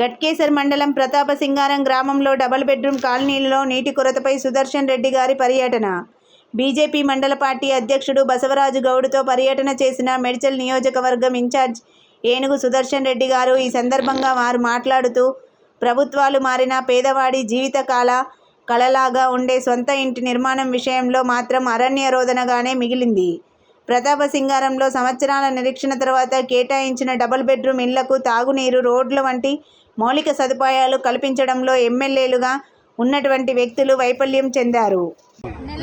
గట్కేసర్ మండలం ప్రతాప సింగారం గ్రామంలో double bedroom కాలనీలలో నీటి కొరతపై సుదర్శన్ రెడ్డి గారి పర్యటన. బీజేపీ మండల పార్టీ అధ్యక్షుడు బసవరాజు గౌడ్తో పర్యటన చేసిన మెడ్చల్ నియోజకవర్గం ఇన్ఛార్జ్ ఏనుగు సుదర్శన్ రెడ్డి గారు ఈ సందర్భంగా వారు మాట్లాడుతూ ప్రభుత్వాలు మారిన పేదవాడి జీవితకాల కళలాగా ఉండే సొంత ఇంటి నిర్మాణం విషయంలో మాత్రం అరణ్య రోదనగానే మిగిలింది. ప్రతాప సింగారంలో సంవత్సరాల నిరీక్షణ తర్వాత కేటాయించిన డబుల్ బెడ్రూమ్ ఇళ్ళకు తాగునీరు రోడ్ల వంటి మౌలిక సదుపాయాలు కల్పించడంలో ఎమ్మెల్యేలుగా ఉన్నటువంటి వ్యక్తులు వైఫల్యం చెందారు.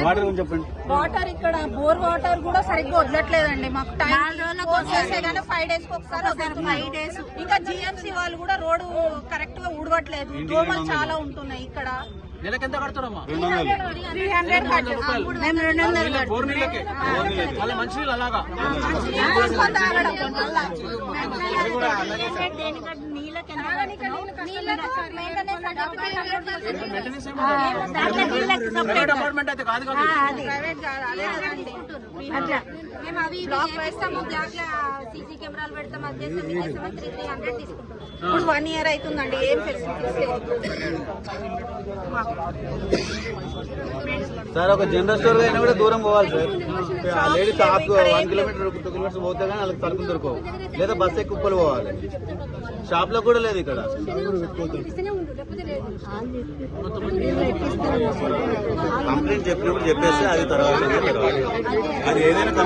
వాటర్ గురించి చెప్పండి. వాటర్ ఇక్కడ బోర్ వాటర్ కూడా సరిగ్గా వదలట్లేదండి. మాకు టైం ఫైవ్ డేస్ ఒకసారి. Five days. ఇంకా జిఎంసీ వాళ్ళు కూడా రోడ్డు కరెక్ట్గా ఊడవట్లేదు దోమలు చాలా ఉంటున్నాయి ఇక్కడ. మేము రెండు వందలు బోర్ నీళ్ళకే మళ్ళీ మంచి నీళ్ళు అలాగా ప్రైవేట్ అపార్ట్మెంట్ అయితే కాదు కదా మేము అవి బ్లాక్ వేస్తాము బ్లాక్ సీసీ కెమెరాలు పెడతాం అది చేస్తాం ఇది చేస్తాం త్రీ త్రీ హండ్రెడ్ తీసుకుంటాం. ఇప్పుడు వన్ ఇయర్ అవుతుందండి ఏం ఫెసిలిటీస్ సార్ ఒక జనరల్ స్టోర్ అయినా కూడా దూరం పోవాలి సార్. ఆ ladies half one kilometre two kilometres పోతే కానీ వాళ్ళకి సరుకులు దొరకవు. లేదా బస్ ఎక్కి కుప్పలు పోవాలి. షాప్లో కూడా లేదు ఇక్కడ. కంప్లైంట్ చెప్పినప్పుడు చెప్పేస్తే అది తర్వాత అది ఏదైనా